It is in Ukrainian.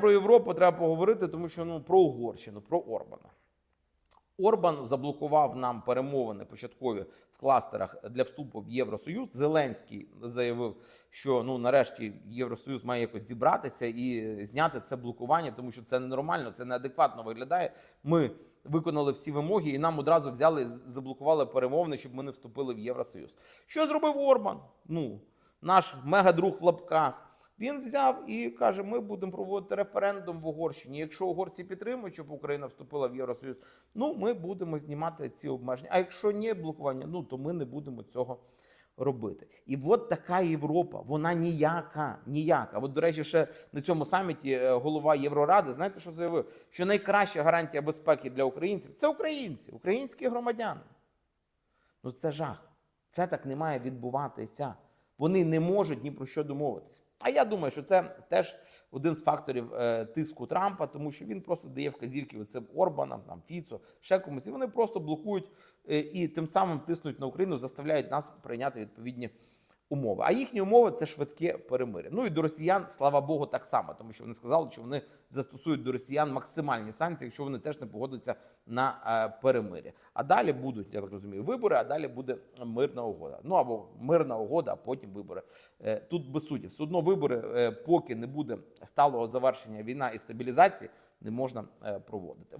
Про Європу треба поговорити, тому що ну про Угорщину, про Орбана. Орбан заблокував нам перемовини початкові в кластерах для вступу в Євросоюз. Зеленський заявив, що ну нарешті Євросоюз має якось зібратися і зняти це блокування, тому що це ненормально, це неадекватно виглядає. Ми виконали всі вимоги, і нам одразу взяли заблокували перемовини, щоб ми не вступили в Євросоюз. Що зробив Орбан? Ну, наш мегадруг в лапках. Він взяв і каже: ми будемо проводити референдум в Угорщині. Якщо угорці підтримують, щоб Україна вступила в Євросоюз, ну ми будемо знімати ці обмеження. А якщо ні блокування, ну то ми не будемо цього робити. І от така Європа, вона ніяка, ніяка. От, до речі, ще на цьому саміті е, голова Євроради, знаєте, що заявив? Що найкраща гарантія безпеки для українців це українці, українські громадяни. Ну це жах. Це так не має відбуватися. Вони не можуть ні про що домовитися. А я думаю, що це теж один з факторів е, тиску Трампа, тому що він просто дає вказівки цим Орбанам, там Фіцо, ще комусь, і вони просто блокують е, і тим самим тиснуть на Україну, заставляють нас прийняти відповідні умови. А їхні умови це швидке перемир'я. Ну і до росіян, слава Богу, так само, тому що вони сказали, що вони застосують до росіян максимальні санкції, якщо вони теж не погодяться на е, перемир'я. А далі будуть, я так розумію, вибори, а далі буде мирна угода. Ну або мирна угода, а потім вибори. Е, Тут без суті, все одно вибори, е, поки не буде сталого завершення війна і стабілізації, не можна проводити.